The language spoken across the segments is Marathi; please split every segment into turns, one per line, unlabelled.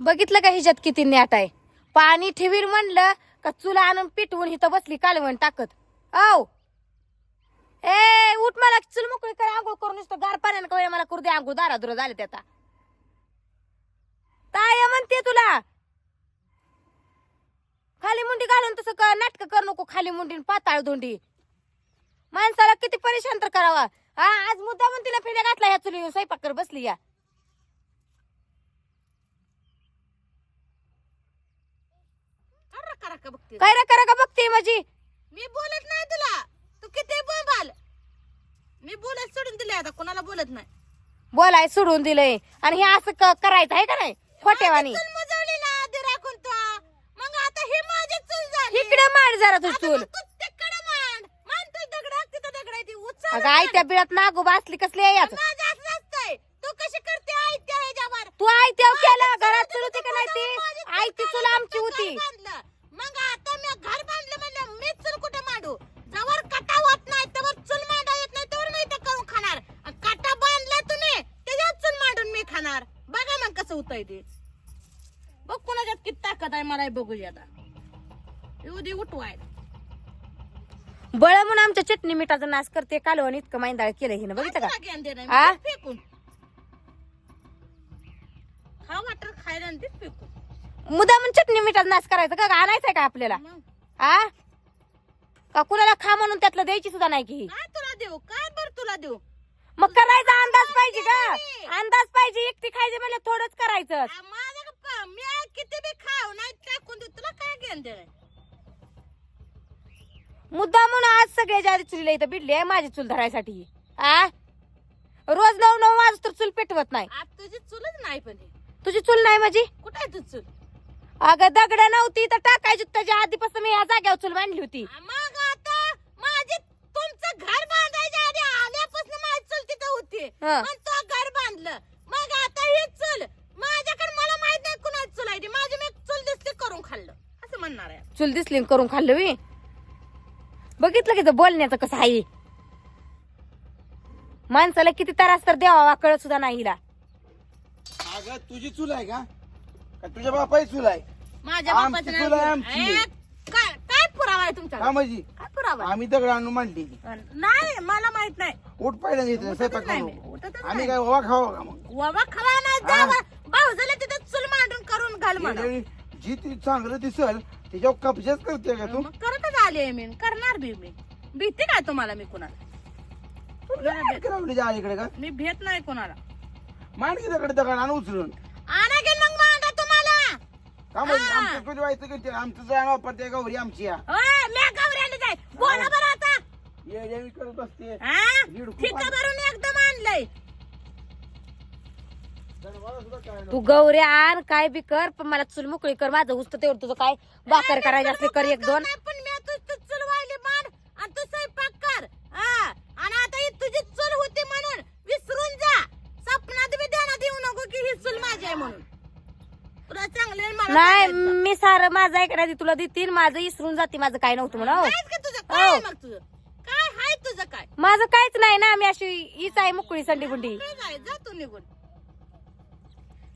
बघितलं का हिच्यात किती नॅट आहे? पाणी ठेवीर म्हणलं का चुला आणून पिटवून हिथं बसली कालवण टाकत. औ! ए उठ मला चुल मोकळी कर आंघोळ करून नुसतं गार पाण्यानं कळ मला करू दे आंघोळ दारा दुरा झाले त्याचा ताय म्हणते तुला. खाली मुंडी घालून तसं कर नाटक कर नको खाली मुंडी पाताळ धोंडी. माणसाला किती परेशान तर करावा. हा आज मुद्दा म्हणून तिला फिड्या घातला ह्या चुली स्वयंपाक कर बसली या.
करा करा का बघते.
काय रे करा का बघते माझी?
मी बोलत नाही तुला. तू किती बोंबाल? मी बोलत सोडून दिले आता कोणाला बोलत नाही.
बोलाय सोडून दिलंय. आणि हे असं क- करायचं आहे का नाही? खोटेवानी
चूल मुजवली ना आधी राखून तू मग आता हे माझी चूल झाली.
इकडे मांड जरा तू चूल.
मग तू तिकडं मांड मांड तू दगड तिथं दगड आहे ती. उचल
अगं आई त्या बिळात नागो बसली कसली आहे यात
माझं असं असतंय. तू कशी करते आई त्या ह्याच्यावर?
तू आई तेव केलं घरात
चूल
होती का नाही ती?
चूल
आई ती चूल आमची होती
घर बांधलं. मग आता मी घर बांधलं म्हणलं मी चूल कुठे मांडू जवळ कटा होत नाही तवर चूल मांडा येत नाही तवर मी इथं करून खाणार आणि कटा बांधला तुम्ही त्याच्यावर चूल मांडून मी खाणार बघा मग कसं होतंय ते? बघ कुणाच्यात किती ताकद आहे मला बघूया आता. येऊ दे उठवाय
बळ म्हणून आमच्या चटणी मिठाचा नाश करते कालवण इतकं मैंदाळ केलं हिनं बघितलं का?
ज्ञान देणार
आ?
मी फेकून. खा वाटर खायला आणि ते फेकून.
मुद्दा म्हणून चटणी मिठाचा नाश करायचं का? आणायचंय का आपल्याला?
मग?
आ? का कुणाला खा म्हणून त्यातलं द्यायची सुद्धा नाही की
काय तुला देऊ? काय बर तुला देऊ?
मग करायचा अंदाज पाहिजे का अंदाज पाहिजे एकटी खायचे म्हणजे थोडंच करायचं.
आ, माझं का प- मी आ- किती बी खाऊ नाही टाकून देऊ. तुला काय ज्ञान देणार
मुद्दा म्हणून आज सगळ्याच्या आधी चुलीला इथं भिडली आहे माझी चूल धरायसाठी. आ? रोज नऊ नऊ वाज तर चूल पेटवत नाही.
आज तुझी चुलच नाही पण ही.
तुझी चूल नाही माझी?
कुठं आहे तुझी चूल?
अगं दगड नव्हती तर टाकायची त्याच्या आधीपासून मी या जाग्यावर चूल बांधली होती.
आ, मग आता माझी तुमचं घर बांधायच्या आधी आल्यापासून माझी चूल तिथं होती
हं.
मग तो घर बांधलं. मग आता ही चूल. माझ्याकडे मला माहीत नाही कुणाची चूल आहे ती. माझी मी चूल दिसली करून खाल्लं. असं म्हणणार आहे.
चूल दिसली करून खाल्लं मी? बघितलं की बोलण्याचं कसं आहे? माणसाला किती त्रास तर द्यावा कळत सुद्धा नाही हिला.
अगं तुझी चूल आहे का? का तुझ्या बापाची चूल आहे?
माझ्या
आमची
बापाचं
चूल आहे,
नाव-
आमची.
ए, आहे
माझी.
काय पुरावा?
आम्ही दगड आणून मांडली.
नाही मला माहीत नाही.
उठ इथं
उठतच
स्वयंपाक
नाही उठतच
आम्ही. काय ओवा खावा का मग?
वावा खवा नाही
हा.
जावा तिथं चूल मांडून करून घाल म्हणा.
जी ती चांगलं दिसल त्याच्यावर कब्जाच करते का तू?
मग करतच आले मी करणार बी मी. भीती काय तुम्हाला मी कुणाला?
का?
मी भेट नाही कोणाला.
मांड की दगड दगड आणून उचलून.
आणा की मग मांडा तुम्हाला.
का म्हणजे
हा.
आमचं व्हायचं की ते आमचं जाण वापरते गौरी आमची या.
बोला बरं आता.
येड्यावी करत बसते.
हा?
दीड खूप
ठिका भरून एकदम आणलंय.
जनावरं सुद्धा काय
तू गौरी आण काय बी कर पण मला चूल मोकळी कर. माझं उस्त तेवढं तुझं काय? भाकर करायची असली कर एक दोन.
नाही, पण मी तू तू चूल वाहिली मांड. आणि तू स्वयंपाक कर. हा. आणि आता ही तुझी चूल होती म्हणून विसरून जा. सपनात बी ध्यानात येऊ नको की ही चूल माझी आहे म्हणून. तुला चांगले मला
नाही
सांगायचं.
मी सारं माझं ऐकण्याची तुला देतील माझं इसरून जाते माझं काय नव्हतं म्हणा
कायच का तुझं काय आहे
हो.
मग तुझं काय हाय तुझं काय
माझं काहीच नाही ना मी अशी हीच आहे मुकळी संडी गुंडी
काय जा तू निघून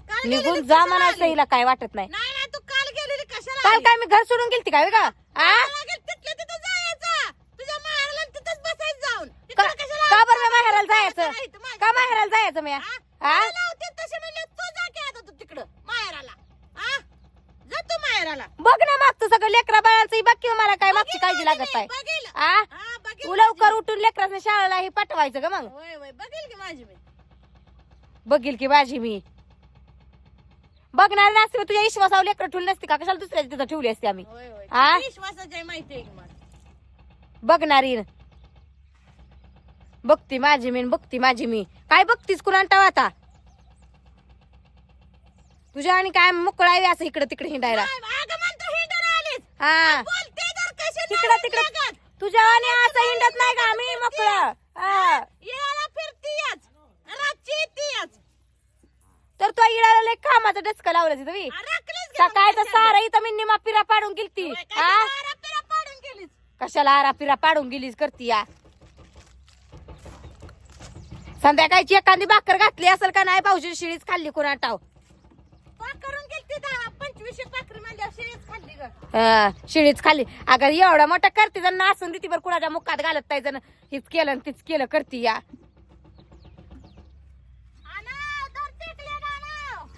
काल गेलेली
निघून जा
कशाला
म्हणायचं
आली?
हिला काय वाटत नाही
नाही नाही तू काल गेलेली कशाला
काल
आली?
काय मी घर सोडून गेलती काय का आ
मला गेल तिथल्या तिथं जायचं तुझ्या माहेरला तिथंच बसायचं जाऊन
का
तिकडं कशाला
का बरं मी? माहेराला जायचं
माझ्या?
का माहेराला जायचं मी
हा?
हा
मला लावते तसे म्हणले तू जा की आता तू तिकडं माहेराला हा? जा तू माहेराला
बघ ना मागचं सगळं लेकरा बाळांचं बघ किंवा मला काय मागची काळजी लागत. आ?
हा,
लवकर उठून लेकरांना शाळेला हे पाठवायचं का मग.
बघील की माझी मी
बघील की माझी मी. बघणार नसते तुझ्या विश्वासावर लेकर ठेवली नसते का? कशाला दुसऱ्या तिथं ठेवली असते आम्ही? हा?
विश्वासाची माहिती आहे
बघणारी बघती माझी मी बघती माझी मी. काय बघतीस कुणा आता? तुझ्या आणि काय मोकळावी असं इकडे तिकडे हिंडायला
काय, अगं म्हणतो हिंडून आलीस
हा. तिकडं तिकडं. तुझ्या आणि असं हिंडत नाही का? आम्ही मोकळं. हा. तर तो इडाला लय कामाचं डचकं लावलं तिथं बी. सकाळचं? सारं इथं मी निमा पिरा पाडून गेलती. हा?
कशाला
आरा पिरा पाडून गेलीस करती या? संध्याकाळची एखादी भाकर घातली असेल का नाही भाऊजी शिळीच खाल्ली कोणा टाव अं, शिळीच खाली अगं एवढा मोठा करते जण नासून देते बरं कुणाच्या मुखात घालत नाही जण. हेच केलं आणि तीच केलं करते या.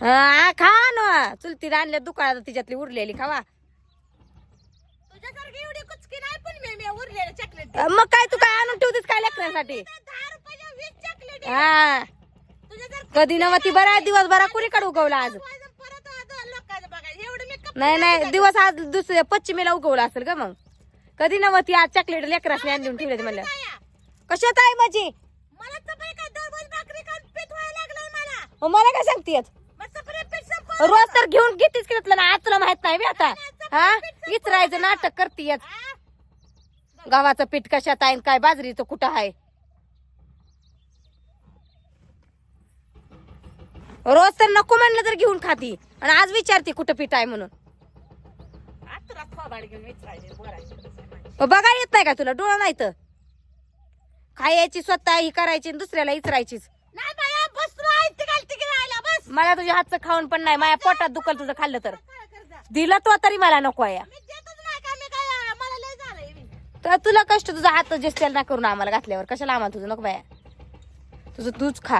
हा, खा ना. चुलती आणल्या दुकानात तिच्यातली उरलेली खावा. अं, मग काय तू काय आणून ठेवतेस काय लेकरांसाठी? हा. कधी नव्ह ती बरा दिवसभरा कुणीकडे उगवला आज
वाजून परत आता लोकांचं बघायचं एवढं मी कपडे
नाही नाही दिवस आज दुसऱ्या पश्चिमेला उगवला असेल का मग. कधी नव्ह ती आज चॉकलेट लेकरासने आणून ठेवले म्हणलं. कशात आहे माझी?
मला काय संपवलं.
रोज तर घेऊन घेतेस की तुला आज तुला माहीत नाही बे आता. हा? इचरायचं नाटक करतीयच
हा?
गव्हाचं पीठ कशात आहे काय बाजरीचं कुठं आहे रोज तर नको म्हणलं तर घेऊन खाती. आणि आज विचारते कुठं पीठ आहे म्हणून.
बोलायचे
बघा येत नाही का तुला? डोळा नाही तर. खायची स्वतः ही करायची आणि दुसऱ्याला इचरायचीच?
नाही बाया बस तुला आयती घालती की राहिला बस.
मला तुझ्या हातचं खाऊन पण नाही माझ्या पोटात दुखल तुझं खाल्लं तर.
काय?
दिलं तो तरी मला नको आहे.
मी देतच नाही का मी काय मला लय झालंय मी.
तर तुला कष्ट तुझा हात जेस्टेल ना करून आम्हाला घातल्यावर. कशाला आम्हाला तुझं नको बाया? तुझं तूच खा.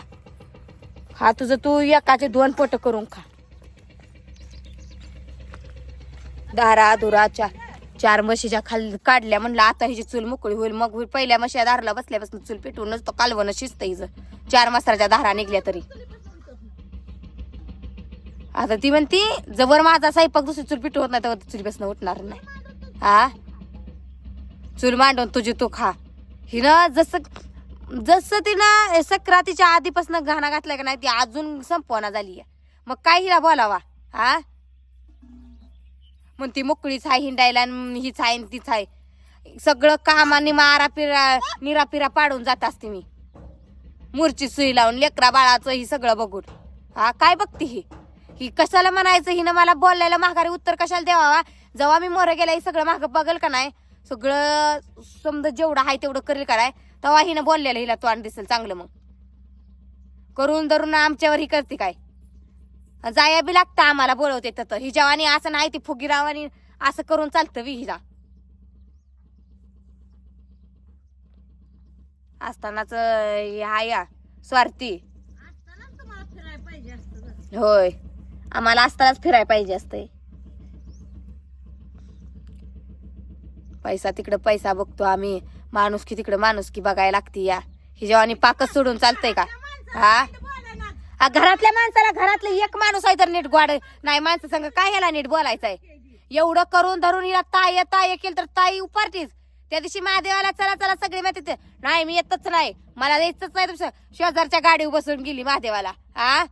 खा तुझं तू एकाचे दोन पोट करून खा. दारा दुरा चार चार म्हशीच्या खाल काढल्या म्हणलं आता हिची चूल मोकळी होईल. मग होईल. पहिल्या म्हशीच्या दारला बसल्यापासून चूल पेटवूनच तो कालवण शिजत हिचं. चार मसाल्याच्या दारा निघल्या तरी. आता ती म्हणती जवळ माझा स्वयंपाक दुसरी चूल पेटवत नाही तर चुली बसणं उठणार नाही. हा? चूल मांडून तुझी तू खा. हिनं जसं जसं तिनं सक्रातीच्या आधीपासून घाणा घातलाय का नाही ती अजून संपवना झाली मग काय हिला बोलावा? हा? मग ती मोकळीच आहे हिंडायला आणि हीच आहे आणि तीच आहे. सगळं कामाने मारा पिरा निरा पिरा पाडून जात असते मी. मुरची सुई लावून लेकरा बाळाचं ही सगळं बघून. हा काय बघते ही? ही कशाला म्हणायचं? हिनं मला बोलायला माघारी उत्तर कशाला द्यावा? जेव्हा मी मोर गेला ही सगळं माग बघल का नाही? सगळं समजा जेवढं आहे तेवढं करेल का नाही? तेव्हा हिनं बोललेलं हिला तोंड दिसेल चांगलं मग. करून धरून आमच्यावर ही करते काय? जाया बी लागतं आम्हाला बोलवते तर ही जवानी असं नाही ती फुगीरावानी असं करून चालतं हिला. असतानाच हा या स्वार्थी.
असतं.
होय. आम्हाला असतानाच फिरायला पाहिजे असतंय. पैसा तिकडं पैसा बघतो आम्ही. माणूस की तिकडं माणूस की बघायला लागती या. ही जेव्हा पाकच सोडून चालतंय का? हा? आ, घरातल्या माणसाला घरातलं एक माणूस आहे तर नीट गोड. नाही माणसं संग काय ह्याला नीट बोलायचंय? एवढं करून धरून हिला ताय ताय केलं तर ताई उपारतीच. त्या दिवशी महादेवाला चला चला सगळे माहिती ते. नाही मी येतच नाही. मला यायचंच नाही तुमच्या शेजारच्या गाडीवर बसून गेली महादेवाला. हा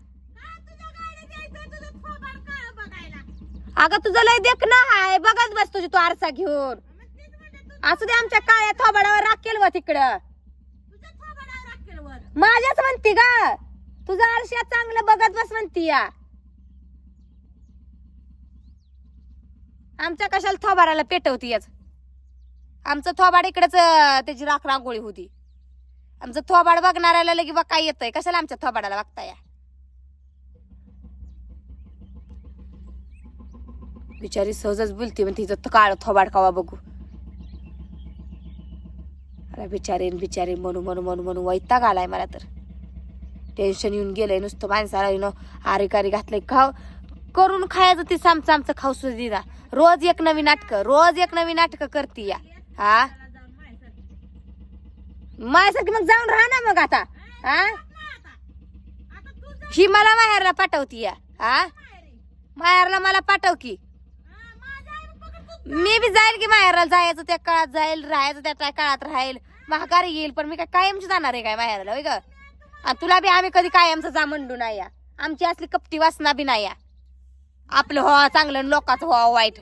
अगं तुझं लय देख ना. हाय बघत बस तुझी तू आरसा घेऊन. असू दे आमच्या काळ्या थोबाडावर राखेल व तिकडं. माझ्याच म्हणती का तुझं आरशा चांगलं बघत बस म्हणती या. आमच्या कशाला थोबाडाला पेटवती याच? आमचं थोबाड इकडेच त्याची राख रांगोळी होती. आमचं थोबाड बघणाऱ्याला लगे बा काय येतंय. कशाला आमच्या थोबाडाला बघता या? बिचारी सहजच बोलती म्हणते तिचं काळ थोबाड कावा बघू? अरे बिचारीन बिचारी म्हणू म्हणू म्हणू म्हणू वैताग आलाय मला तर. टेन्शन येऊन गेलंय नुसतं माणसाला येणं आरी कारी घातलंय. खाव करून खायचं ती सामचं आमचं खाऊ सुद्धा रोज एक नवीन नाटक रोज एक नवीन नाटक करती या. हा?
माझ्यासारखी माझ्यासाठी
मग जाऊन राहा ना मग आता. हा? ही मला माहेरला पाठवती या. हा? माहेरला मला पाठव की. मी बी जाईल की माहेरला जायचं त्या काळात जाईल राहायचं त्या काळात राहील. महागारी येईल पण मी काय कायमची जाणार आहे काय माहेरला होय ग? आणि तुला बी आम्ही कधी कायमचं जा म्हणलो नाही या. आमची असली कपटी वासना बी नाही या. आपलं हो चांगलं लोकांचं हो वाईट.